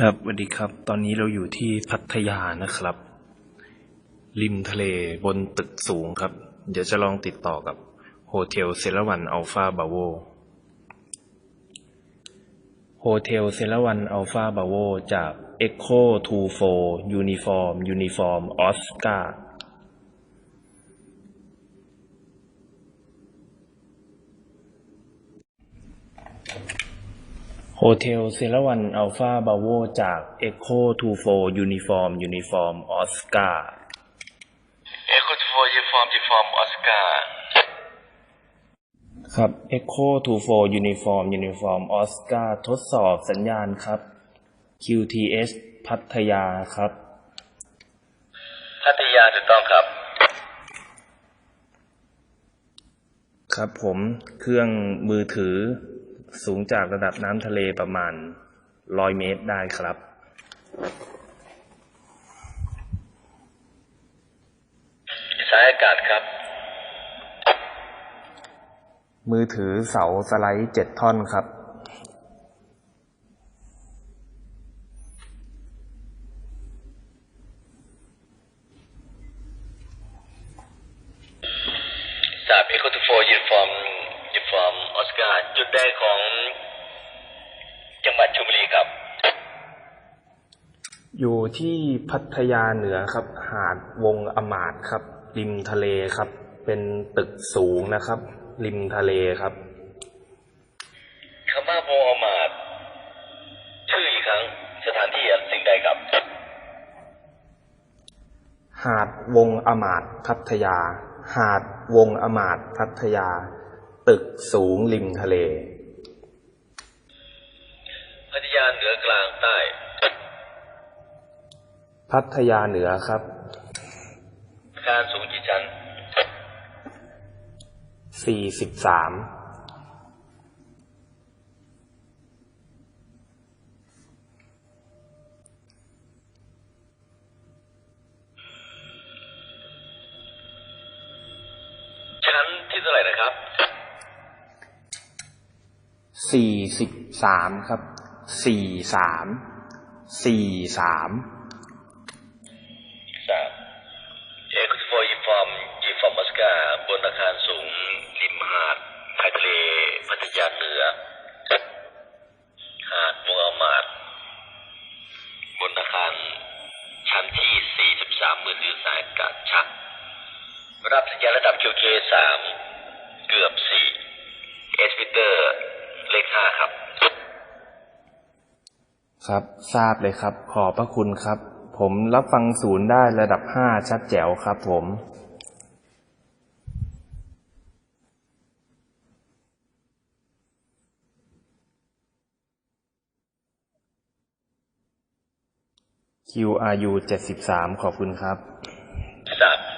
ครับสวัสดีครับ ตอนนี้เราอยู่ที่พัทยานะครับ ริมทะเลบนตึกสูงครับ เดี๋ยวจะลองติดต่อกับโฮเทลเซรวันอัลฟาบาโวโฮเทลเซรวันอัลฟาบาโวจาก Echo 24 Uniform Uniform Oscar โฮเทลเซรวันอัลฟาบาโวจาก Echo 24 Uniform Uniform Oscar Echo 4 Uniform Uniform Oscar ครับ Echo 24 Uniform Uniform Oscar ทดสอบสัญญาณครับ QTS พัทยาครับ พัทยาถูกต้องครับ ครับผมเครื่องมือถือ สูงจากระดับน้ำทะเลประมาณ100เมตรได้ครับ สายอากาศครับ มือถือเสาสไลด์7ท่อนครับ สาม Echo 4 Uniform Uniform Oscar จุดแดงของจังหวัดชลบุรีครับ อยู่ที่พัทยาเหนือครับ หาดวงอมาดครับ ริมทะเลครับ เป็นตึกสูงนะครับ ริมทะเลครับคำว่าโมอามาดชื่ออีกครั้งสถานที่สิ่งใดครับ หาดวงอมาดพัทยา หาดวงอมาดพัทยา ตึกสูงริมทะเลพัทยาเหนือกลางใต้ พัทยาเหนือครับอาคารสูงกี่ชั้น43ชั้นที่เท่าไหร่นะครับ 43ครับ43 43สามสามเอคุสโฟยิฟอร์มยิฟอร์มอสกาบนอาคารสูงริมหาดชายทะเลพัทยาเหนือ หาดวงอามาดบนอาคารชั้นที่ 43มือถือสายอากาศชัก รับสัญญาณระดับ QK 3 เกือบ 4 เอสพิเตอร์ เลข5ครับ ครับ ทราบเลยครับ ขอบพระคุณครับ ผมรับฟังศูนย์ได้ระดับ5ชัดแจ๋วครับ ผม QRU 73ขอบคุณครับ3